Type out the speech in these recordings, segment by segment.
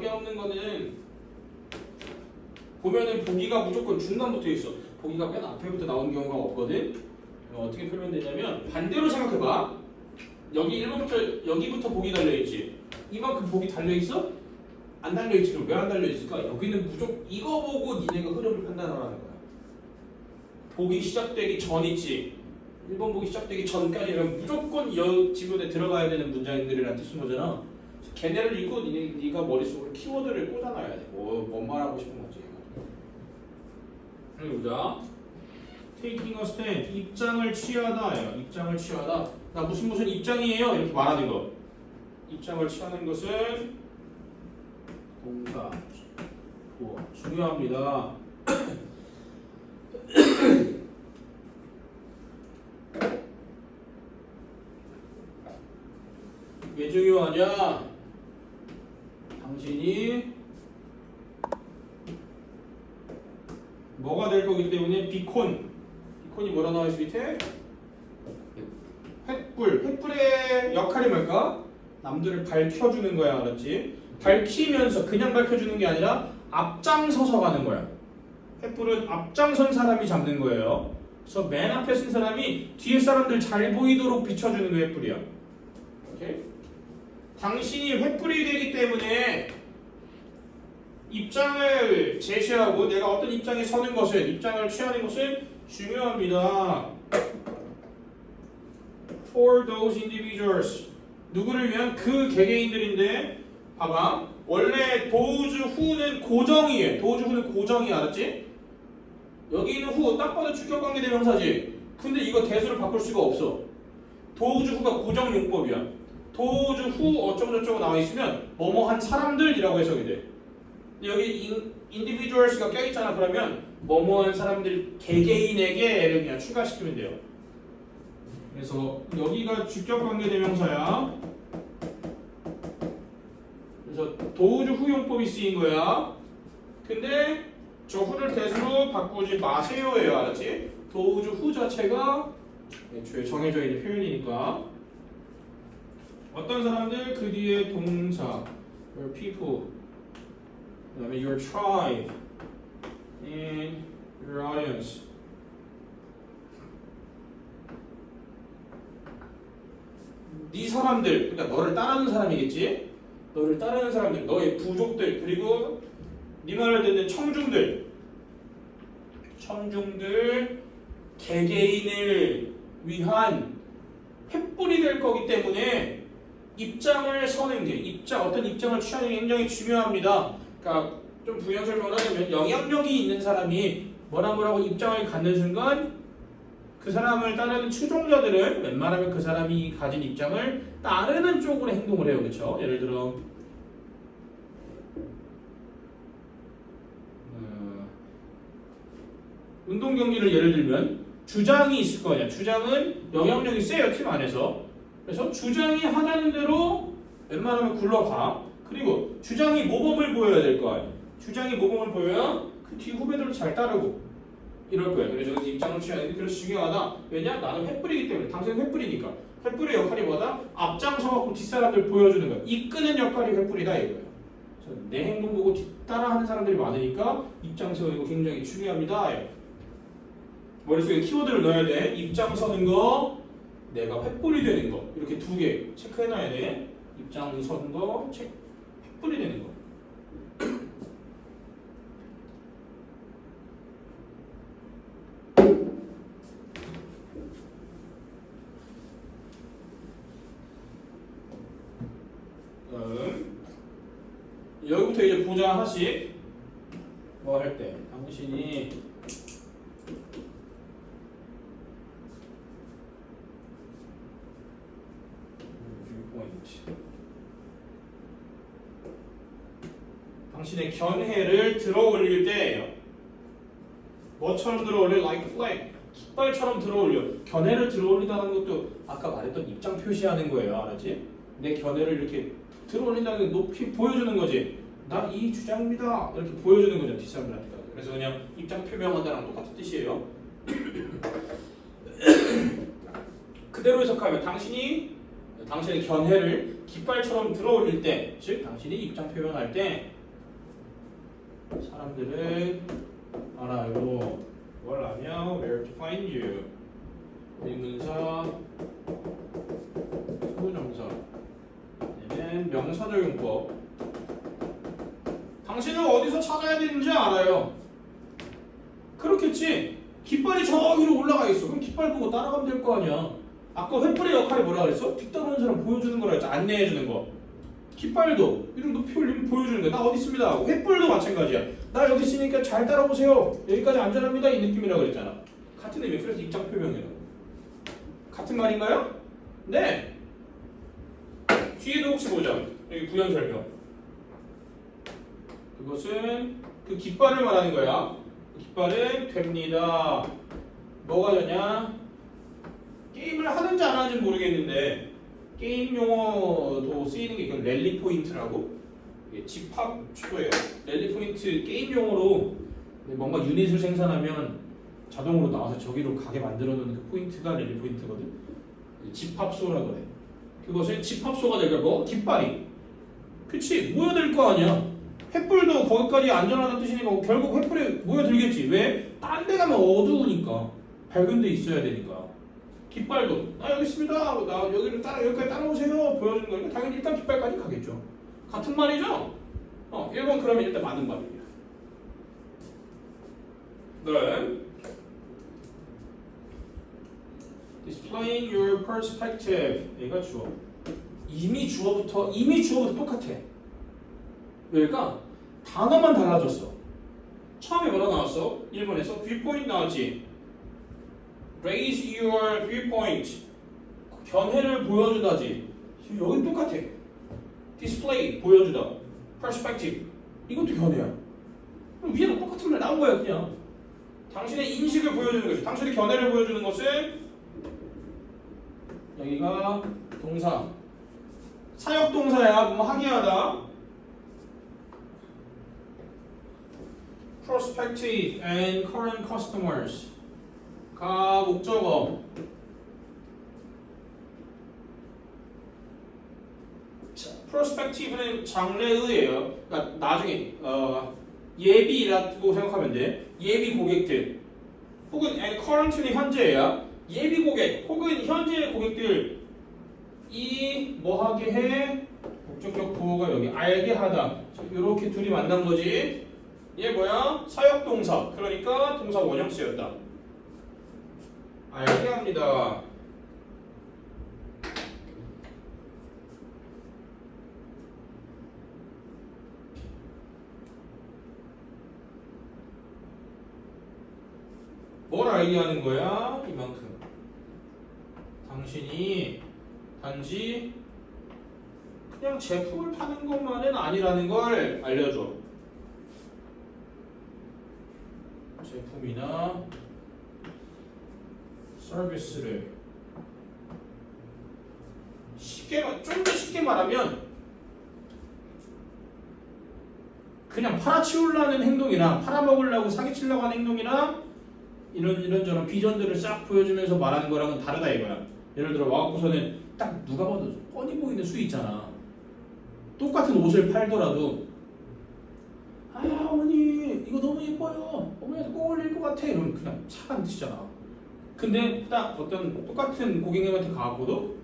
관계없는 거는 보면은 보기가 무조건 중간부터 있어. 보기가 맨 앞에부터 나오는 경우가 없거든. 어, 어떻게 풀면 되냐면 반대로 생각해봐. 여기 1번부터 여기부터 보기 달려 있지. 이만큼 보기 달려 있어? 안 달려 있지. 그럼 왜 안 달려 있을까? 여기는 무조건 이거 보고 니네가 흐름을 판단하라는 거야. 보기 시작되기 전 있지. 1번 보기 시작되기 전까지는 무조건 여 지문에 들어가야 되는 문장들이라는 뜻인 거잖아. 걔네를 읽고 니네, 네가 머릿속으로 키워드를 꽂아놔야 돼. 뭐, 뭔 말하고 싶은 거지. 여기 보자. taking a stand. 입장을 취하다 예요. 입장을 취하다. 나 무슨 무슨 입장이에요? 이렇게 말하는 거. 입장을 취하는 것은 동사, 부어. 중요합니다. 왜 중요하냐? 당신이 뭐가 될 거기 때문에 비콘 비콘이 뭐라 나와 있어 밑에? 횃불 횃불의 역할이 뭘까? 남들을 밝혀주는 거야 알았지? 밝히면서 그냥 밝혀주는 게 아니라 앞장서서 가는 거야 횃불은 앞장선 사람이 잡는 거예요 그래서 맨 앞에 쓴 사람이 뒤에 사람들 잘 보이도록 비춰주는 게 횃불이야 오케이? 당신이 횃불이 되기 때문에 입장을 제시하고 내가 어떤 입장에 서는 것은 입장을 취하는 것은 중요합니다. For those individuals 누구를 위한 그 개개인들인데 봐봐 원래 도우주 후는 고정이에요. 도우주 후는 고정이 알았지? 여기 있는 후 딱 봐도 주격관계 대명사지. 근데 이거 대수를 바꿀 수가 없어. 도우주 후가 고정 용법이야. 도우주 후 어쩌고저쩌고 나와 있으면 뭐뭐 한 사람들이라고 해석이 돼. 여기 인, individuals가 껴있잖아. 그러면 뭐뭐한 사람들 개개인에게를 그냥 추가시키면 돼요. 그래서 여기가 주격관계대명사야. 그래서 도우주 후용법이 쓰인 거야. 근데 저 후를 대수로 바꾸지 마세요예요 알았지? 도우주 후 자체가 애초에 정해져 있는 표현이니까. 어떤 사람들? 그 뒤에 동사 your people 그 다음에 your tribe and your audience. 네 사람들, 그러니까 너를 따르는 사람이겠지. 너를 따르는 사람들, 너의 부족들, 그리고 네 말을 듣는 청중들, 청중들 개개인을 위한 횃불이 될 거기 때문에 입장을 게 입장 어떤 입장을 취하는 게 굉장히 중요합니다. 그러니까 좀 부연 설명을 하자면 영향력이 있는 사람이 뭐라 뭐라고 입장을 갖는 순간 그 사람을 따르는 추종자들은 웬만하면 그 사람이 가진 입장을 따르는 쪽으로 행동을 해요, 그렇죠? 예를 들어 어, 운동 경기를 예를 들면 주장이 있을 거 아니야. 주장은 영향력이 세요 팀 안에서. 그래서 주장이 하자는 대로 웬만하면 굴러가. 그리고 주장이 모범을 보여야 될 거 아니야. 주장이 모범을 보여야 그 뒤 후배들을 잘 따르고 이럴 거예요. 그래서 입장을 취하는 게 그래서 중요하다. 왜냐? 나는 횃불이기 때문에 당신은 횃불이니까. 횃불의 역할이 뭐다? 앞장서갖고 뒷사람들 보여주는 거야. 이끄는 역할이 횃불이다 이거예요. 내 행동 보고 뒤따라하는 사람들이 많으니까 입장 세우는 거 굉장히 중요합니다. 머릿속에 키워드를 넣어야 돼. 입장 서는 거, 내가 횃불이 되는 거. 이렇게 두 개 체크해놔야 돼. 입장 서는 거, 체, 횃 불이 되는 거. 다음 여기부터 이제 보자 하나씩 뭐 할 때 당신이 당신의 견해를 들어 올릴 때예요. 뭐처럼 들어 올려? Like flag. 깃발처럼 들어 올려. 견해를 들어 올린다는 것도 아까 말했던 입장 표시하는 거예요. 알았지? 내 견해를 이렇게 들어 올린다는 게 높이 보여주는 거지. 난이 주장입니다. 이렇게 보여주는 거죠. 뒷사람들한테. 그래서 그냥 입장 표명한다랑 똑같은 뜻이에요. 그대로 해석하면 당신이 당신의 견해를 깃발처럼 들어 올릴 때, 즉 당신이 입장 표명할 때 사람들은 알아요. 뭘 아냐? Where to find you? 의문사, 소명사. 얘는 명사절 용법. 당신은 어디서 찾아야 되는지 알아요. 그렇겠지. 깃발이 저기로 올라가 있어. 그럼 깃발 보고 따라가면 될 거 아니야. 아까 횃불의 역할이 뭐라 그랬어? 뒤따르는 사람 보여주는 거라 했지. 안내해 주는 거. 깃발도 이런 높이 올리면 보여주는 거야. 나 어디 있습니다. 횃불도 마찬가지야. 나 여기 있으니까 잘 따라오세요. 여기까지 안전합니다. 이 느낌이라고 그랬잖아. 같은 의미. 그래서 입장 표명이라고. 같은 말인가요? 네. 뒤에도 혹시 보자. 여기 부연 설명. 그것은 그 깃발을 말하는 거야. 그 깃발은 됩니다. 뭐가 되냐? 게임을 하는지 안 하는지 모르겠는데 게임 용어도 쓰이는 랠리 포인트라고 집합 추도예요. 랠리 포인트 게임 용어로 뭔가 유닛을 생산하면 자동으로 나와서 저기로 가게 만들어 놓는 그 포인트가 랠리 포인트거든. 집합소라 그래. 그것은 집합소가 될까 뭐 깃발이. 그치 모여들 거 아니야. 횃불도 거기까지 안전하다는 뜻이니까 결국 횃불에 모여들겠지. 왜? 딴 데 가면 어두우니까 밝은 데 있어야 되니까. 깃발도 나 여기 있습니다. 나 여기를 따라 여기까지 따라오세요. 보여주는 거니까 당연히 일단 깃발까지 가겠죠. 같은 말이죠. 어 1번 그러면 일단 맞는 말이에요. 네. Displaying your perspective. 얘가 주어. 이미 주어부터 이미 주어부터 똑같아. 왜일까? 단어만 달라졌어. 처음에 뭐라 나왔어? 1번에서 viewpoint 나왔지. Raise your viewpoint. 견해를 보여주다지. 지금 여긴 똑같아. Display 보여주다. Perspective 이것도 견해야. 위에는 똑같은 말 나온 거야 그냥. 당신의 인식을 보여주는 것이. 당신의 견해를 보여주는 것은 여기가 동사. 사역 동사야. 뭐 하게 하다. prospective and current customers 가 목적어. 자, prospective는 장래의예요. 그러니까 나중에 어, 예비라고 생각하면 돼. 예비 고객들. 혹은 and currently 현재야 예비 고객 혹은 현재 고객들. 이 뭐하게 해? 목적격 구호가 여기 알게 하다. 이렇게 둘이 만난 거지. 얘 뭐야? 사역 동사. 그러니까 동사 원형 쓰였다. 알게 합니다. 뭘 알게 하는 거야? 이만큼. 당신이 단지 그냥 제품을 파는 것만은 아니라는 걸 알려줘. 제품이나 서비스를 쉽게 좀 더 쉽게 말하면 그냥 팔아치우려는 행동이나 팔아먹으려고 사기치려고 하는 행동이나 이런 이런저런 비전들을 싹 보여주면서 말하는 거랑은 다르다 이거야. 예를 들어 와갖고서는 딱 누가 봐도 뻔히 보이는 수 있잖아. 똑같은 옷을 팔더라도 아 어머니 이거 너무 예뻐요 어머니한테 꼭 어울릴 것 같아 이러면 그냥 차간 뜻이잖아 근데 딱 어떤 똑같은 고객님한테 가고도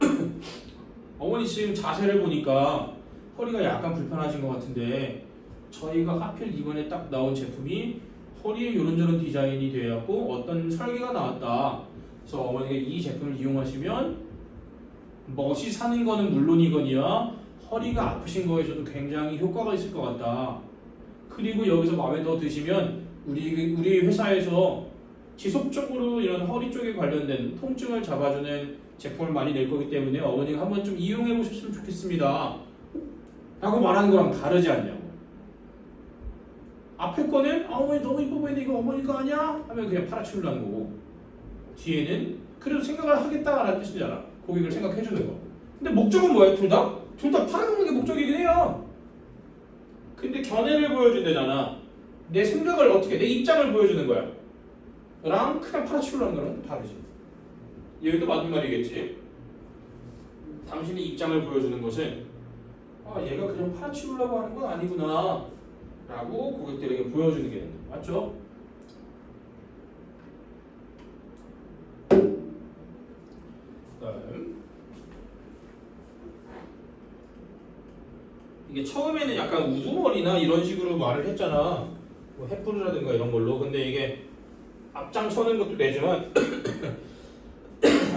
어머니 지금 자세를 보니까 허리가 약간 불편하신 것 같은데 저희가 하필 이번에 딱 나온 제품이 허리에 이런저런 디자인이 되었고 어떤 설계가 나왔다. 그래서 어머니가 이 제품을 이용하시면 멋이 사는 거는 물론이거니와 허리가 아프신 거에서도 굉장히 효과가 있을 것 같다. 그리고 여기서 마음에 더 드시면 우리 우리 회사에서 지속적으로 이런 허리 쪽에 관련된 통증을 잡아주는 제품을 많이 낼 거기 때문에 어머니가 한번 좀 이용해 보셨으면 좋겠습니다. 라고 말하는 거랑 다르지 않냐고. 앞에 거는 아, 어머니 너무 이뻐 보이는데 이거 어머니 거 아니야? 하면 그냥 팔아치우려는 거고 뒤에는 그래도 생각을 하겠다라는 뜻이잖아. 고객을 생각해 주는 거. 근데 목적은 뭐야? 둘 다? 둘 다 팔아먹는 게 목적이긴 해요. 근데 견해를 보여준다잖아. 내 생각을 어떻게, 내 입장을 보여주는 거야. 랑 그냥 팔아치우려는 거랑 다르지. 얘도 맞는 말이겠지. 당신의 입장을 보여주는 것은 아 얘가 그냥 팔아치우려고 하는 건 아니구나 라고 고객들에게 보여주는 게 된다. 맞죠? 그다음 이게 처음에는 약간 우두머리나 이런 식으로 말을 했잖아. 뭐 햇불이라든가 이런 걸로. 근데 이게 앞장서는 것도 되지만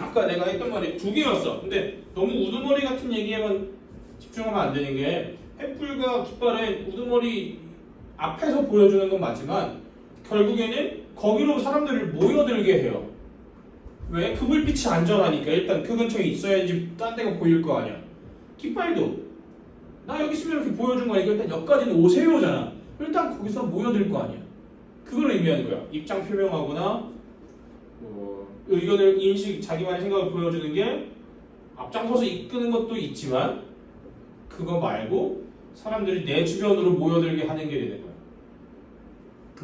아까 내가 했던 말이 두 개였어. 근데 너무 우두머리 같은 얘기에만 집중하면 안 되는 게 햇불과 깃발은 우두머리 앞에서 보여주는 건 맞지만 결국에는 거기로 사람들을 모여들게 해요. 왜? 그 불빛이 안전하니까 일단 그 근처에 있어야지 딴 데가 보일 거 아니야. 깃발도 나 여기 있으면 이렇게 보여준 거니까 일단 여기까지는 오세요잖아. 일단 거기서 모여들 거 아니야. 그걸 의미하는 거야. 입장 표명하거나 뭐 의견을 인식, 자기만의 생각을 보여주는 게 앞장서서 이끄는 것도 있지만 그거 말고 사람들이 내 주변으로 모여들게 하는 게 되는 거야.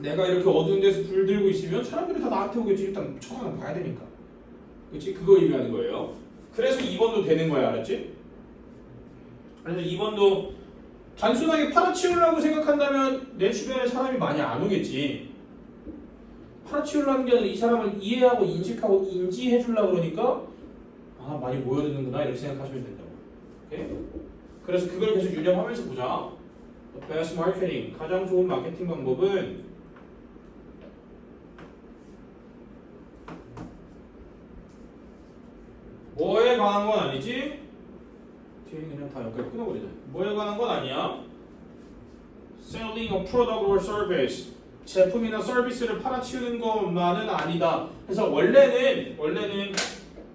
내가 이렇게 어두운 데서 불 들고 있으면 사람들이 다 나한테 오겠지. 일단 쳐다는 봐야 되니까. 그렇지? 그거 의미하는 거예요. 그래서 2번도 되는 거야, 알았지? 그래서 2번도 단순하게 팔아치우려고 생각한다면 내 주변에 사람이 많이 안 오겠지. 아니라 이 사람을 이해하고 인식하고 인지해 주려고 그러니까 아 많이 모여드는구나 이렇게 생각하시면 된다고. 오케이? 그래서 그걸 계속 유념하면서 보자. Best marketing 가장 좋은 마케팅 방법은 뭐에 관한 건 아니지? 뒤에 그냥 다 여기까지 끊어버리자. 뭐에 관한 건 아니야. Selling a product or service. 제품이나 서비스를 팔아치우는 것만은 아니다. 그래서 원래는 원래는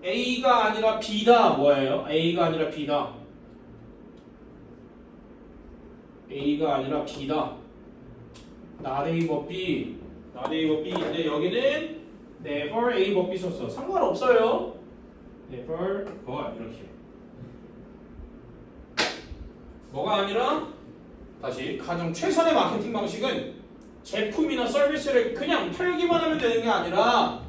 A가 아니라 B다. 뭐예요? A가 아니라 B다. A가 아니라 B다. but B. A but B인데 여기는 never A but B 썼어. 상관없어요. never but 이렇게. 뭐가 아니라 다시 가장 최선의 마케팅 방식은 제품이나 서비스를 그냥 팔기만 하면 되는 게 아니라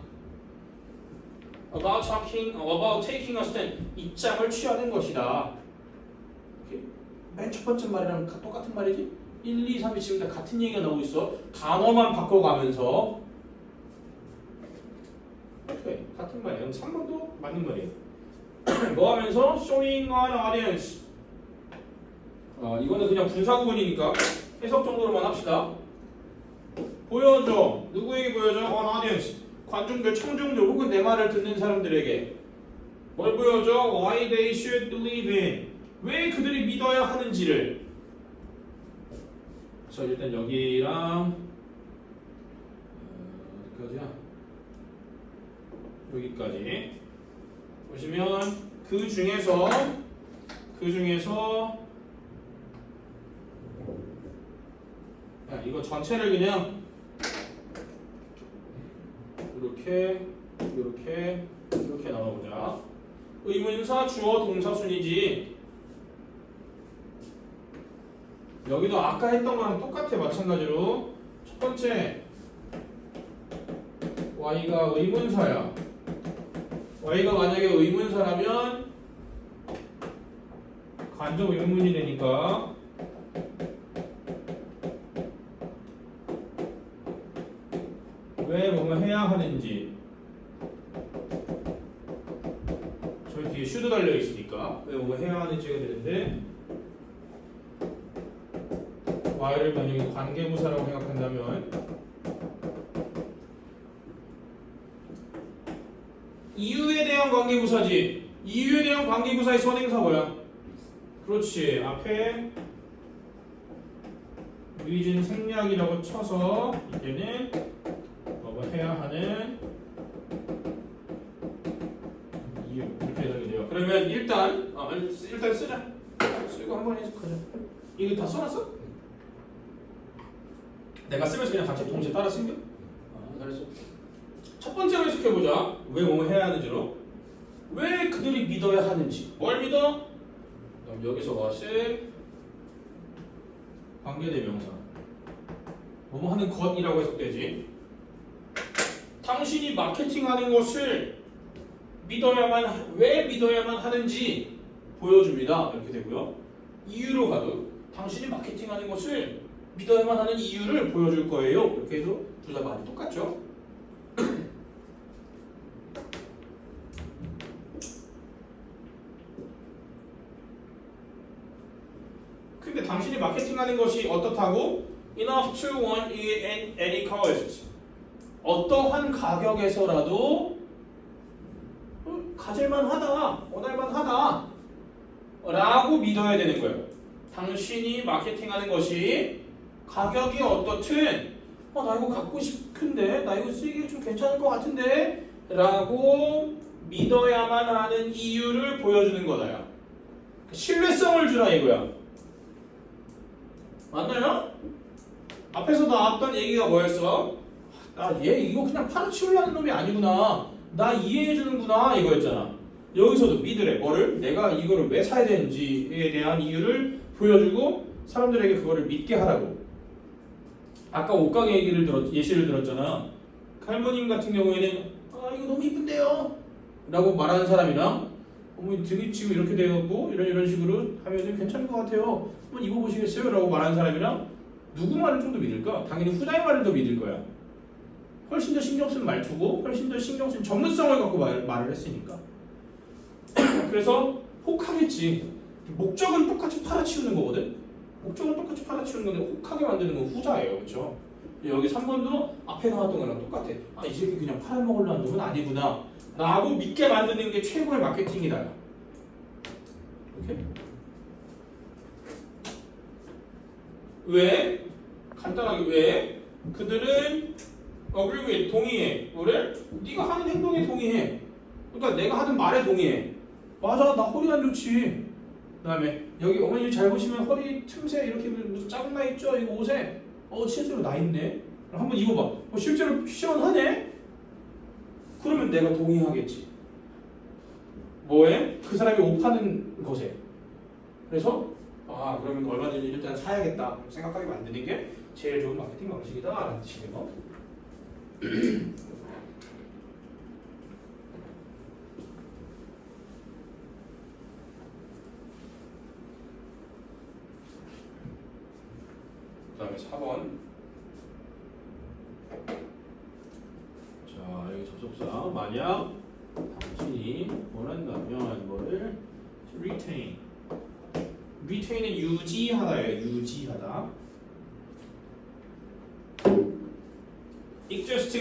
about talking, about taking a stand 입장을 취하는 것이다. 맨 첫 번째 말이랑 가- 똑같은 말이지? 1, 2, 3이 지금 다 같은 얘기가 나오고 있어. 단어만 바꿔가면서 오케이 같은. 그럼 3번도 맞는 말이에요. 뭐 하면서 showing an audience 어, 이거는 그냥 분사 구문이니까 해석 정도로만 합시다. 보여줘. 누구에게 보여줘? On audience. 관중들, 청중들 혹은 내 말을 듣는 사람들에게 뭘 보여줘? Why they should believe in. 왜 그들이 믿어야 하는지를. 그래서 일단 여기랑 어, 어디까지야? 여기까지 보시면 그 중에서 그 중에서 야, 이거 전체를 그냥 이렇게 이렇게 이렇게 나눠보자. 의문사 주어 동사 순이지. 여기도 아까 했던 거랑 똑같아 마찬가지로 첫 번째 y가 의문사야. y가 만약에 의문사라면 간접 의문이 되니까 왜 뭐뭐 해야 하는지. 저기 뒤에 슈드 달려 있으니까 왜 뭐뭐 해야 하는지 가 되는데. y를 만약에 관계부사라고 생각한다면. 이유에 대한 관계부사지. 이유에 대한 관계부사의 선행사 뭐야? 그렇지. 앞에 위진 생략이라고 쳐서 이제는 뭐 해야 하는 이유 이렇게 해석이 돼요. 그러면 일단 어, 일단 쓰자. 쓰고 한번 해석하자. 이거 다 써놨어? 내가 쓰면서 그냥 같이 동시에 따라 쓴 게? 아, 잘했어. 첫 번째로 해석해 보자. 왜뭐 해야 하는지로. 왜 그들이 믿어야 하는지. 뭘 믿어? 그럼 여기서 것을 관계대명사. 뭐뭐 하는 것이라고 해석되지. 당신이 마케팅하는 것을 믿어야만 왜 믿어야만 하는지 보여줍니다. 이렇게 되고요. 이유로 가도 당신이 마케팅하는 것을 믿어야만 하는 이유를 보여줄 거예요. 이렇게 해도 둘다 말이 똑같죠? 근데 당신이 마케팅하는 것이 어떻다고? Enough to want at any cost. 어떠한 가격에서라도 어, 가질만 하다, 원할만 하다 라고 믿어야 되는 거예요. 당신이 마케팅하는 것이 가격이 어떻든 어, 나 이거 갖고 싶은데 나 이거 쓰기 좀 괜찮을 것 같은데 라고 믿어야만 하는 이유를 보여주는 거다요. 신뢰성을 주라 이거야. 맞나요? 앞에서 나왔던 얘기가 뭐였어? 아, 얘 이거 그냥 팔아치우려는 놈이 아니구나. 나 이해해주는구나 이거였잖아. 여기서도 믿으래. 뭐를? 내가 이거를 왜 사야 되는지에 대한 이유를 보여주고 사람들에게 그거를 믿게 하라고. 아까 옷가게 얘기를 들었, 예시를 들었잖아. 할머님 같은 경우에는 아 이거 너무 이쁜데요. 라고 말하는 사람이랑 어머니 등이 지금 이렇게 되었고 이런 이런 식으로 하면 괜찮을 것 같아요. 한번 입어보시겠어요? 라고 말하는 사람이랑 누구 말을 좀 더 믿을까? 당연히 후자의 말을 더 믿을 거야. 훨씬 더 신경 쓴 말투고 훨씬 더 신경 쓴 전문성을 갖고 말, 말을 했으니까. 그래서 혹하겠지. 목적은 똑같이 팔아치우는 거거든. 목적은 똑같이 팔아치우는 건데 혹하게 만드는 건 후자예요, 그렇죠? 여기 3번도 앞에 나왔던 거랑 똑같아. 아, 이 새끼 그냥 팔아먹으려는 놈은 아니구나. 라고 믿게 만드는 게 최고의 마케팅이다. 오케이? 왜? 간단하게 왜? 그들은 agree with, 동의해. 뭐를? 네가 하는 행동에 동의해. 그러니까 내가 하는 말에 동의해. 맞아, 나 허리 안 좋지. 그다음에 여기 어머니 잘 보시면 허리 틈새 이렇게 자국 나 있죠? 이거 옷에. 어, 실제로 나 있네. 한번 입어봐. 어, 실제로 시원하네. 그러면 내가 동의하겠지. 뭐에? 그 사람이 옷 파는 것에. 그래서 아 그러면 얼마든지 일단 사야겠다 생각하게 만드는 게 제일 좋은 마케팅 방식이다라는 뜻이네요. 嗯.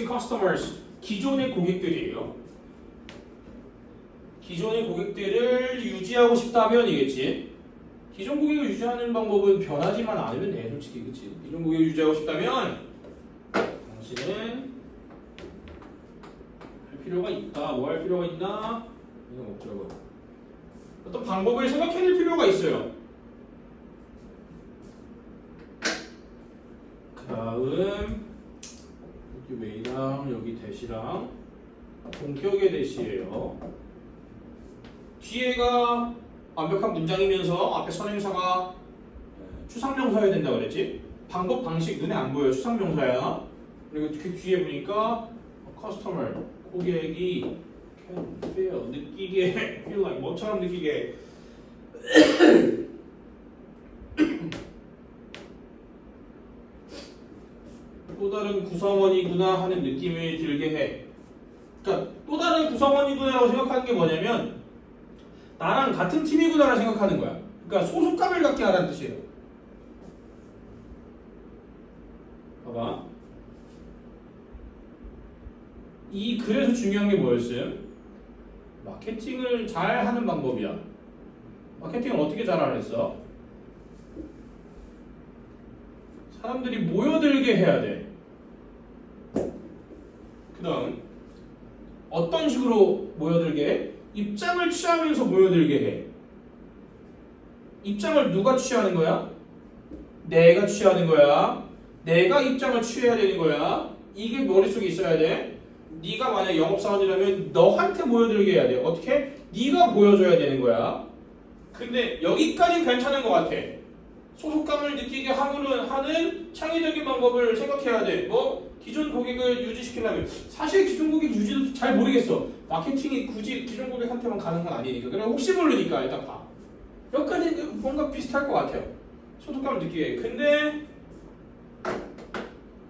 existing customers 기존의 고객들이에요. 기존의 고객들을 유지하고 싶다면 이겠지. 기존 고객을 유지하는 방법은 변하지만 않으면 돼, 솔직히 그치? 기존 고객을 유지하고 싶다면 당신은 할 필요가 있다. 뭐 할 필요가 있나? 이거 목적은 어떤 방법을 생각해낼 필요가 있어요. 그 다음 여기 웨이랑 여기 대시랑 본격의 대시예요. 뒤에가 완벽한 문장이면서 앞에 선행사가 추상명사여야 된다 그랬지? 방법 방식 눈에 안 보여 추상명사야. 그리고 그 뒤에 보니까 커스터머 고객이 can feel 느끼게 feel like 뭐처럼 느끼게 또 다른 구성원이구나 하는 느낌이 들게 해. 그러니까 또 다른 구성원이구나라고 생각하는 게 뭐냐면 나랑 같은 팀이구나라 생각하는 거야. 그러니까 소속감을 갖게 하라는 뜻이에요. 봐봐. 이 글에서 중요한 게 뭐였어요? 마케팅을 잘 하는 방법이야. 마케팅을 어떻게 잘 하랬어? 사람들이 모여들게 해야 돼. 그 다음, 어떤 식으로 모여들게 해? 입장을 취하면서 모여들게 해. 입장을 누가 취하는 거야? 내가 취하는 거야. 내가 입장을 취해야 되는 거야. 이게 머릿속에 있어야 돼. 네가 만약 영업사원이라면 너한테 모여들게 해야 돼. 어떻게? 네가 보여줘야 되는 거야. 근데 여기까지 괜찮은 것 같아. 소속감을 느끼게 하고는 하는 창의적인 방법을 생각해야 돼. 뭐 기존 고객을 유지시키려면 사실 기존 고객 유지도 잘 모르겠어. 마케팅이 굳이 기존 고객한테만 가는 건 아니니까. 그냥 혹시 모르니까 일단 봐. 여기까지 뭔가 비슷할 것 같아요. 소속감을 느끼게. 근데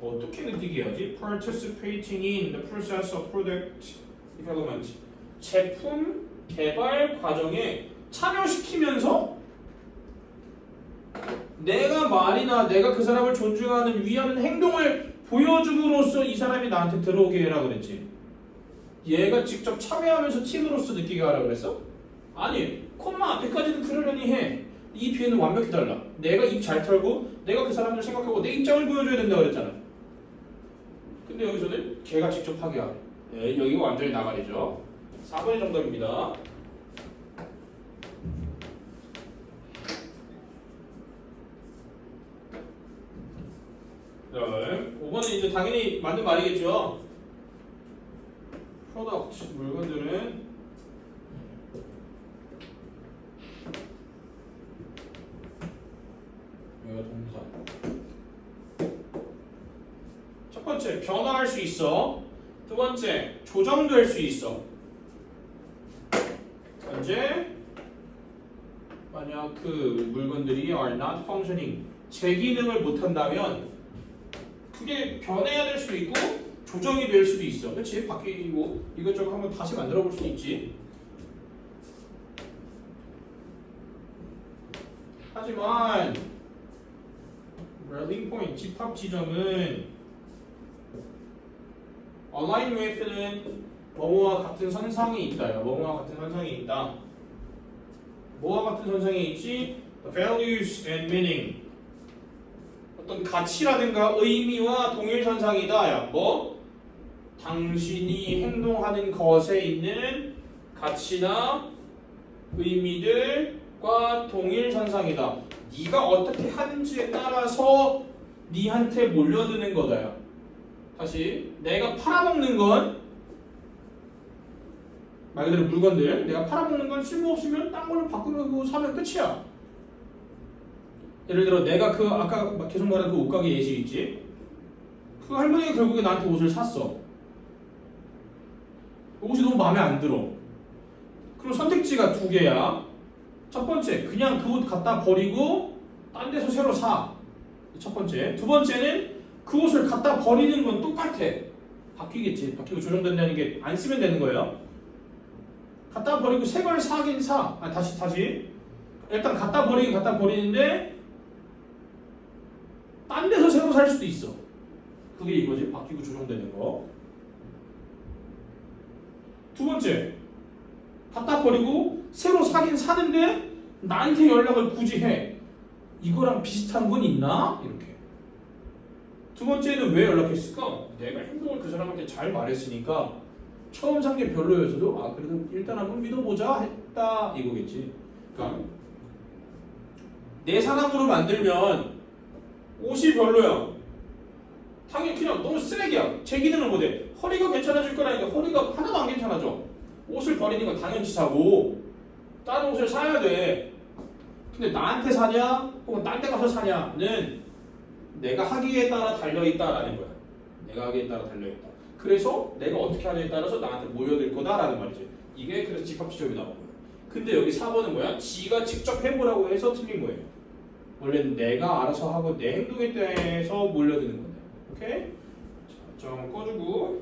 어떻게 느끼게 해야지? Participating in the process of product development. 제품 개발 과정에 참여시키면서 내가 말이나 내가 그 사람을 존중하는 위하는 행동을 보여줌으로써 이 사람이 나한테 들어오게 해라 그랬지. 얘가 직접 참여하면서 팀으로서 느끼게 하라 그랬어? 아니, 콤마 앞에까지는 그러려니 해. 이 뒤에는 완벽히 달라. 내가 입 잘 털고 내가 그 사람을 생각하고 내 입장을 보여줘야 된다 그랬잖아. 근데 여기서는 걔가 직접 하게 하래. 네, 여기가 완전히 나가리죠. 4번의 정답입니다. 자, 5번은 이제 당연히 맞는 말이겠죠. 프로덕트 물건들은 여기가 동사. 첫 번째 변화할 수 있어. 두 번째 조정될 수 있어. 현재 만약 그 물건들이 are not functioning 제 기능을 못 한다면 그게 변해야 될 수도 있고 조정이 될 수도 있어. 그렇지? 바뀌고 이것저것 한번 다시 만들어 볼수 있지. 하지만 렐링 포인트 집합 지점은 align with는 뭐뭐와 같은 선상에 있다요. 뭐뭐와 같은 선상에 있다. 뭐와 같은 선상에 있지? The values and meaning. 어떤 가치라든가 의미와 동일선상이다. 야, 뭐? 당신이 행동하는 것에 있는 가치나 의미들과 동일선상이다. 네가 어떻게 하는지에 따라서 네한테 몰려드는 거다요. 다시 내가 팔아먹는 건 말 그대로 물건들 내가 팔아먹는 건 쓸모 없으면 딴 걸로 바꾸고 사면 끝이야. 예를 들어 내가 그 아까 막 계속 말한 그 옷가게 예시 있지? 그 할머니가 결국에 나한테 옷을 샀어. 옷이 너무 마음에 안 들어. 그럼 선택지가 두 개야. 첫 번째, 그냥 그 옷 갖다 버리고 딴 데서 새로 사. 첫 번째. 두 번째는 그 옷을 갖다 버리는 건 똑같아. 바뀌겠지. 바뀌고 조정된다는 게 안 쓰면 되는 거예요. 갖다 버리고 새 걸 사긴 사. 아, 다시 다시. 일단 갖다 버리긴 갖다 버리는데 딴 데서 새로 살 수도 있어. 그게 이거지. 바뀌고 조정되는 거. 두 번째. 갖다 버리고 새로 사긴 사는데 나한테 연락을 굳이 해. 이거랑 비슷한 건 있나? 이렇게. 두 번째는 왜 연락했을까? 내가 행동을 그 사람한테 잘 말했으니까 처음 산 게 별로여서도 아 그래도 일단 한번 믿어보자 했다 이거겠지. 그러니까 내 사람으로 만들면 옷이 별로야. 당연히 그냥 너무 쓰레기야. 제 기능을 못해. 허리가 괜찮아질 거라니까 허리가 하나도 안 괜찮아져. 옷을 버리는 건 당연히 사고 다른 옷을 사야 돼. 근데 나한테 사냐 혹은 딴 데 가서 사냐는 내가 하기에 따라 달려 있다라는 거야. 내가 하기에 따라 달려 있다. 그래서 내가 어떻게 하냐에 따라서 나한테 모여들 거다라는 말이지. 이게 그래서 집합 지점이 나온 거야. 근데 여기 4번은 뭐야? 지가 직접 해보라고 해서 틀린 거예요. 원래 내가 알아서 하고 내 행동에 대해서 몰려드는 건데. 오케이? 좀 꺼주고.